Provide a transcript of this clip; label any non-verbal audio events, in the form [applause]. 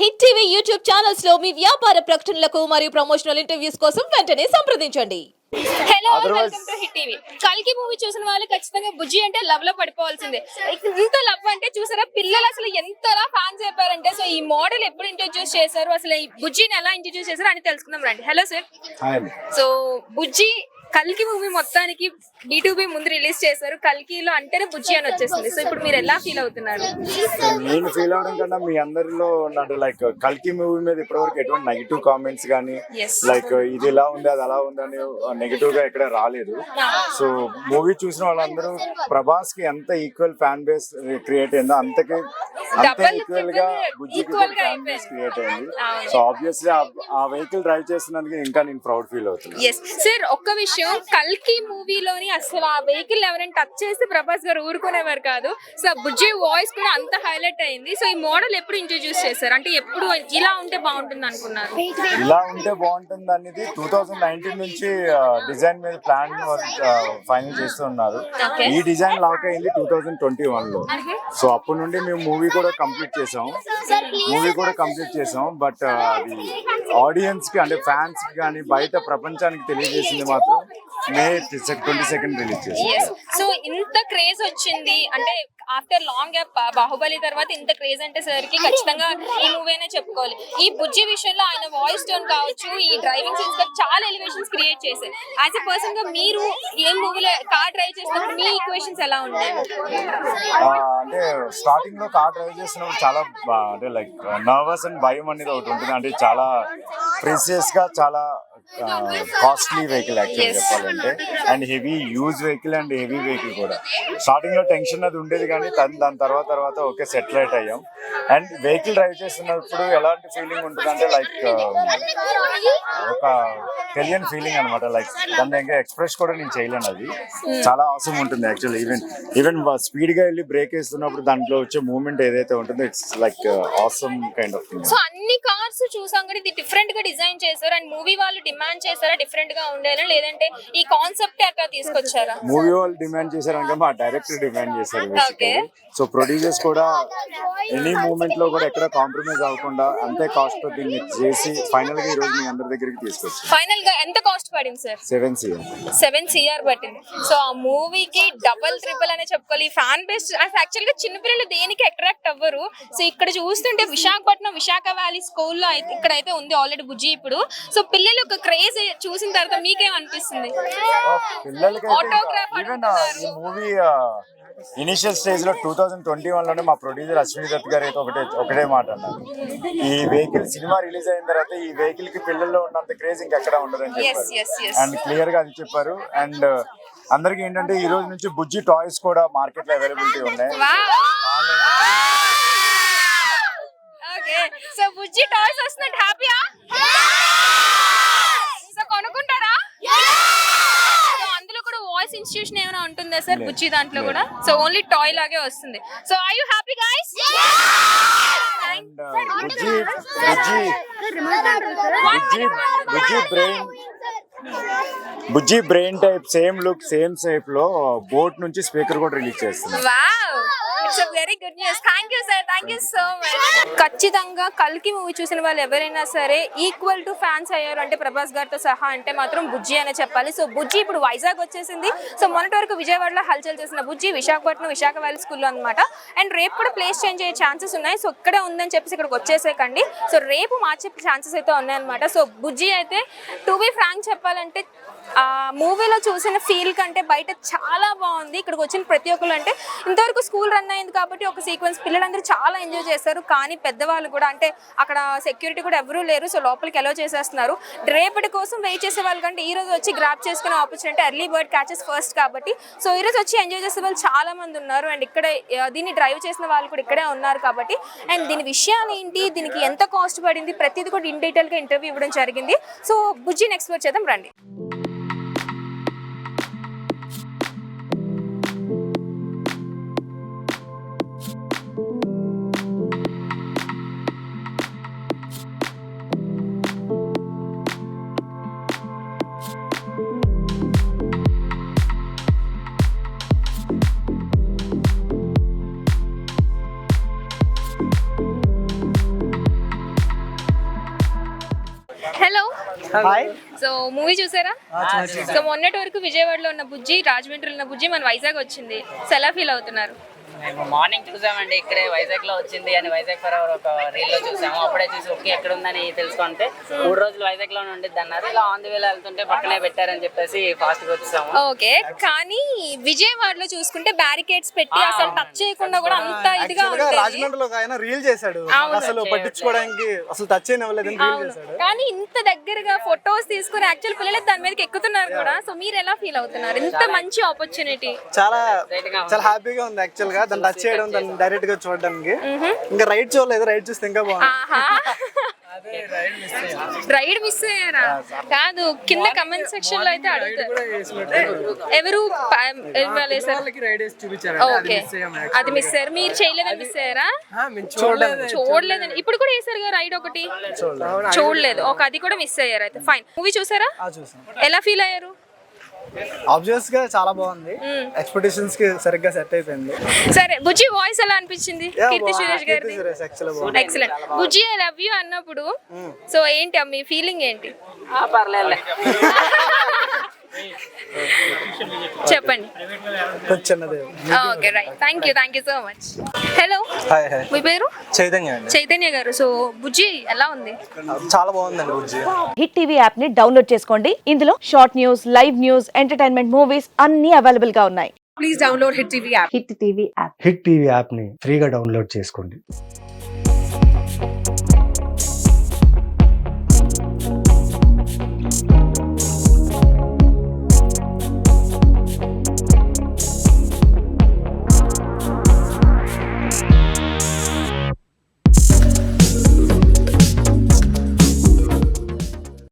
Hit TV YouTube ఛానల్స్లో మీ వ్యాపార ప్రకటనలకు మరియు ప్రమోషనల్ ఇంటర్వ్యూస్ కోసం వెంటనే సంప్రదించండి. Hello welcome to hit TV కల్కి మూవీ చూసిన వాళ్ళు ఖచ్చితంగా బుజ్జి అంటే లవ్లో పడిపోవాల్సిందే. ఇంత లవ్ అంటే చూసారా? పిల్లలు అసలు ఎంతలా ఫ్యాన్స్ అయిపోయారంటే సో ఈ మోడల్ ఎప్పుడు ఇంట్రొడ్యూస్ చేశారు? అసలు ఈ బుజ్జిని ఎలా ఇంట్రొడ్యూస్ చేశారు అని తెలుసుకుందాం రండి. హలో సార్ సో బుజ్జి కల్కి మూవీ మొత్తానికి బి ముందు రిలీజ్ చేశారు. కల్కిలో అంటేనే బుజ్జి అని వచ్చేసింది. సో ఇప్పుడు మీరు ఎలా ఫీల్ అవుతున్నారు? నేను ఫీల్ అవడం కన్నా మీ అందరిలో ఉన్నట్టు లైక్ కల్కి మూవీ మీద ఇప్పటివరకు ఎటువంటి నెగిటివ్ కామెంట్స్ కానీ. లైక్ ఇది ఇలా ఉంది అది అలా ఉంది అని నెగిటివ్గా ఎక్కడ రాలేదు. సో మూవీ చూసిన వాళ్ళందరూ ప్రభాస్కి ఎంత ఈక్వల్ ఫ్యాన్ బేస్ క్రియేట్ అయిందో అంతకి అంతే ఈక్వల్గా బుజ్జికి ఫ్యాన్ బేస్. క్రియేట్ అయింది. సో ఆబ్వియస్లీ ఆ వెహికల్ డ్రైవ్ చేస్తున్నందుకు ఇంకా నేను ప్రౌడ్ ఫీల్ అవుతున్నాను. సార్ ఒక్క విషయం కల్కి మూవీలోని అసలు ఆ వెహికల్ ఎవరైనా టచ్ చేస్తే ప్రభాస్ గారు ఊరుకునేవారు కాదు. సో బుజ్జి వాయిస్ కూడా అంత హైలైట్ అయింది. సో ఈ మోడల్ ఎప్పుడు ఇంట్రొడ్యూస్ చేశారు? అంటే ఎప్పుడు ఇలా ఉంటే బాగుంటుంది అనుకున్నారు? ఇలా ఉంటే బాగుంటుంది అనేది టూ థౌజండ్ నైన్టీన్ నుంచి డిజైన్ మీద ప్లాన్ ఫైనల్ చేస్తున్నారు. ఈ డిజైన్ లాక్ అయింది టూ థౌజండ్ ట్వంటీ వన్లో సో అప్పటి నుండి మేము మూవీ కూడా కంప్లీట్ చేసాం మూవీ కూడా కంప్లీట్ చేసాం బట్ అది ఆడియన్స్కి అంటే ఫ్యాన్స్కి కానీ బయట ప్రపంచానికి తెలియజేసింది మాత్రం May twenty second release yes so ఇంత క్రేజ్ వచ్చింది. అంటే ఆఫ్టర్ లాంగ్ గ్యాప్ బాహుబలి తర్వాత ఇంత క్రేజ్ అంటే సార్కి ఖచ్చితంగా ఈ మూవీ అనే చెప్పుకోవాలి. ఈ బుజ్జి విషయంలో ఆయన వాయిస్ టోన్ కావచ్చు ఈ డ్రైవింగ్ సీన్స్ చాలా ఎలివేషన్స్ క్రియేట్ చేశారు యాజ్ ఎ పర్సన్గా మీరు ఏ మూవీలో కార్ డ్రైవ్ చేసినప్పుడు మీ ఈక్వేషన్స్ ఎలా ఆ, అంటే స్టార్టింగ్లో కార్ డ్రైవ్ చేసినప్పుడు చాలా అంటే లైక్ నర్వస్ అండ్ భయం అనేది ఒకటి ఉంటుంది. అంటే చాలా ప్రీసియస్గా చాలా కాస్ట్లీ వెహికల్ యాక్చువల్ చెప్పాలంటే. And heavy use vehicle and heavy vehicle కూడా. స్టార్టింగ్లో టెన్షన్ అది ఉండేది కానీ దాని దాని తర్వాత తర్వాత ఓకే సెటిల్ అవుట్ అయ్యాం. అండ్ వెహికల్ డ్రైవ్ చేస్తున్నప్పుడు ఎలాంటి ఫీలింగ్ ఉంటుందంటే లైక్ ఒక తెలియని ఫీలింగ్ అనమాట లైక్ దాని దగ్గర ఎక్స్ప్రెస్ కూడా నేను చేయలేను అది. చాలా అవసరం ఉంటుంది యాక్చువల్లీ ఈవెన్ ఈవెన్ స్పీడ్గా వెళ్ళి బ్రేక్ వేస్తున్నప్పుడు దాంట్లో వచ్చే మూమెంట్ ఏదైతే ఉంటుందో it's like awesome kind of thing so అన్ని కార్స్ చూసాం కూడా ఇది డిఫరెంట్గా డిజైన్ చేశారు. అండ్ మూవీ వాళ్ళు డిమాండ్ చేశారా? డిఫరెంట్గా ఉండేనా? లేదంటే ఈ కాన్సెప్ట్ అట్లా తీసుకొచ్చారా? మూవీ వాళ్ళు డిమాండ్ చేశారంటే మా డైరెక్టర్ డిమాండ్ చేశారు. సో ప్రొడ్యూసర్స్ కూడా ఎనీ మూమెంట్లో కూడా ఎక్కడ కాంప్రమైజ్ అవ్వకుండా అంతే కాస్ట్తో దీన్ని చేసి ఫైనల్గా ఈ రోజు మీ అందరి దగ్గరికి తీసుకొచ్చాం ఫైనల్గా ఎంత కాస్ట్ పడింది sir seven CM seven CR పట్టింది. సో ఆ మూవీకి డబల్ ట్రిపుల్ అనే చెప్పుకోవాలి. ఫ్యాన్ బేస్ యాక్చువల్గా చిన్నపిల్లలు దేనికి అట్రాక్ట్ అవ్వరు? సో ఇక్కడ చూస్తుంటే విశాఖపట్నం విశాఖ వ్యాలీ స్కూల్లో అయితే ఇక్కడైతే ఉంది ఆల్రెడీ బుజ్జి ఇప్పుడు. సో పిల్లలు ఒక క్రేజ్ చూసిన తర్వాత మీకేం అనిపిస్తుంది? పిల్లలకి Autograph ఈవెన్ అడుగుతున్నారు. ఈ మూవీ ఇనిషియల్ స్టేజ్లో టూ థౌజండ్ ట్వంటీ వన్లోనే మా ప్రొడ్యూసర్ అశ్విని దత్ గారు అయితే ఒకటే ఒకటే మాట అన్నారు. ఈ వెహికల్ సినిమా రిలీజ్ అయిన తర్వాత ఈ వెహికల్కి పిల్లల్లో ఉన్నంత క్రేజ్ ఇంకెక్కడ ఉండదని ఎస్ చెప్పారు. ఎస్ ఎస్ అండ్ క్లియర్గా అది చెప్పారు. అండ్ అందరికి ఏంటంటే ఈ రోజు నుంచి బుజ్జి టాయ్స్ కూడా మార్కెట్లో అవైలబిలిటీ ఉన్నాయి ఓకే సో బుజ్జి టాయ్స్ వస్తున్నట్టు హ్యాపీయా సో కొనుక్కుంటారా సో అందులో కూడా వాయిస్ ఇన్స్టిట్యూషన్ ఏమైనా ఉంటుందా సార్. బుజ్జి దాంట్లో కూడా? సో ఓన్లీ టాయ్ లాగే వస్తుంది. So I you happy guys and Bujji Bujji Bujji Bujji brain Bujji brain type same look same షేప్లో బోట్ నుంచి స్పీకర్ కూడా రిలీజ్ చేస్తుంది. Wow it's very good news thank you sir thank you so much ఖచ్చితంగా కల్కి movie చూసిన వాళ్ళు ఎవరైనా సరే ఈక్వల్ టు ఫ్యాన్స్ అయ్యారు అంటే ప్రభాస్ గారితో సహా అంటే మాత్రం బుజ్జి అనే చెప్పాలి. సో బుజ్జి ఇప్పుడు వైజాగ్ వచ్చేసింది. సో మొన్నటి వరకు విజయవాడలో హల్చల్ చేసిన బుజ్జి విశాఖపట్నం విశాఖ వ్యాలీ స్కూల్లో అనమాట అండ్ రేపు కూడా ప్లేస్ చేంజ్ అయ్యే ఛాన్సెస్ ఉన్నాయి. సో ఇక్కడే ఉందని చెప్పేసి ఇక్కడికి వచ్చేసేకండి సో రేపు మార్చే ఛాన్సెస్ అయితే ఉన్నాయన్నమాట. సో బుజ్జి అయితే టు బి ఫ్రాంక్ చెప్పాలంటే ఆ మూవీలో చూసిన ఫీల్ కంటే బయట చాలా బాగుంది. ఇక్కడికి వచ్చిన ప్రతి ఒక్కరు అంటే ఇంతవరకు స్కూల్ రన్ అయింది కాబట్టి ఒక సీక్వెన్స్ పిల్లలందరూ చాలా ఎంజాయ్ చేస్తారు కానీ పెద్దవాళ్ళు కూడా అంటే అక్కడ సెక్యూరిటీ కూడా ఎవరూ లేరు. సో లోపలికి ఎలా చేసేస్తున్నారు. రేపటి కోసం వెయిట్ చేసే వాళ్ళకంటే ఈ రోజు వచ్చి గ్రాప్ చేసుకునే opportunity early bird catches first కాబట్టి సో ఈ రోజు వచ్చి ఎంజాయ్ చేసే వాళ్ళు చాలా మంది ఉన్నారు. అండ్ ఇక్కడ దీన్ని డ్రైవ్ చేసిన వాళ్ళు కూడా ఇక్కడే ఉన్నారు కాబట్టి. అండ్ దీని విషయాలు ఏంటి? దీనికి ఎంత కాస్ట్ పడింది? ప్రతిదీ కూడా ఇన్ డీటెయిల్గా ఇంటర్వ్యూ ఇవ్వడం జరిగింది. సో బుజ్జిని ఎక్స్ప్లోర్ చేద్దాం. రండి. హాయ్ సో మూవీ చూసారా? సో మొన్నటి వరకు విజయవాడలో ఉన్న బుజ్జి రాజమండ్రిలో ఉన్న బుజ్జి మన వైజాగ్ వచ్చింది. సో ఎలా ఫీల్ అవుతున్నారు? మేము మార్నింగ్ చూసామండి ఇక్కడే వైజాగ్లో వచ్చింది అని వైజాగ్ ఫర్ అవర్ ఒక రీల్లో చూసాము. అప్పుడే చూసి ఓకే ఎక్కడ ఉందని తెలుసుకుంటే మూడు రోజులు వైజాగ్లోనే ఉండిద్ది అన్నారు. ఇలా ఆన్ ది వేలో వెళ్తుంటే పక్కనే పెట్టారని చెప్పేసి ఫాస్ట్గా వచ్చాము. ఓకే కానీ విజయవాడలో చూసుకుంటే బ్యారికేడ్స్ పెట్టి అసలు టచ్ చేయకుండా కూడా అంత ఇదిగా యాక్చువల్గా ఉంటుంది రాజమండ్రిలో ఆయన రీల్ చేశాడు. అసలు పట్టించుకోవడానికి అసలు టచ్ చేశాడు. కానీ ఇంత దగ్గరగా ఫొటోస్ తీసుకుని యాక్చువల్ పిల్లలు దాని మీదకి ఎక్కుతున్నారు కూడా. సో మీరు ఎలా ఫీల్ అవుతున్నారు? ఇంత మంచి ఆపర్చునిటీ చాలా చాలా హ్యాపీగా ఉంది యాక్చువల్గా. దాన్ని టచ్ చేయడం దాన్ని డైరెక్ట్గా చూడడానికి. ఇంకా రైడ్ చూడలేదు రైడ్ చూస్తే ఇంకా బాగుంది రైడ్ మిస్ అయ్యారా? కాదు కింద కమెంట్ సెక్షన్లో అయితే అడుగుతారు ఎవరు? ఓకే అది మిస్ అయ్యారు. మీరు చేయలేదని మిస్ అయ్యారా? చూడలేదని. ఇప్పుడు కూడా వేసారు కదా రైడ్ ఒకటి? చూడలేదు. ఒక అది కూడా మిస్ అయ్యారు అయితే. ఫైన్ మూవీ చూసారా? ఎలా ఫీల్ అయ్యారు? ఆబ్వియస్గా చాలా బాగుంది. ఎక్స్పెక్టేషన్స్కి సరిగ్గా సెట్ అయిపోయింది. సరే బుజ్జి వాయిస్ ఎలా అనిపించింది? కీర్తి సురేష్ బాగుంది. Excellent Bujji I love you అన్నప్పుడు సో ఏంటి మీ ఫీలింగ్ ఏంటి? ఆ, పర్లేదులే. [laughs] చెప్పండి. చిన్నదే okay right thank you thank you so much hello hi hi మీ పేరు? చైతన్య అండి. చైతన్య గారు. సో బుజ్జి ఎలా ఉంది? చాలా బాగుందండి బుజ్జి. హిట్ టీవీ యాప్ని డౌన్లోడ్ చేసుకోండి. ఇందులో short news live news entertainment movies అన్ని అవైలబుల్గా ఉన్నాయి. హిట్ టీవీ యాప్ని ఫ్రీగా డౌన్లోడ్ చేసుకోండి.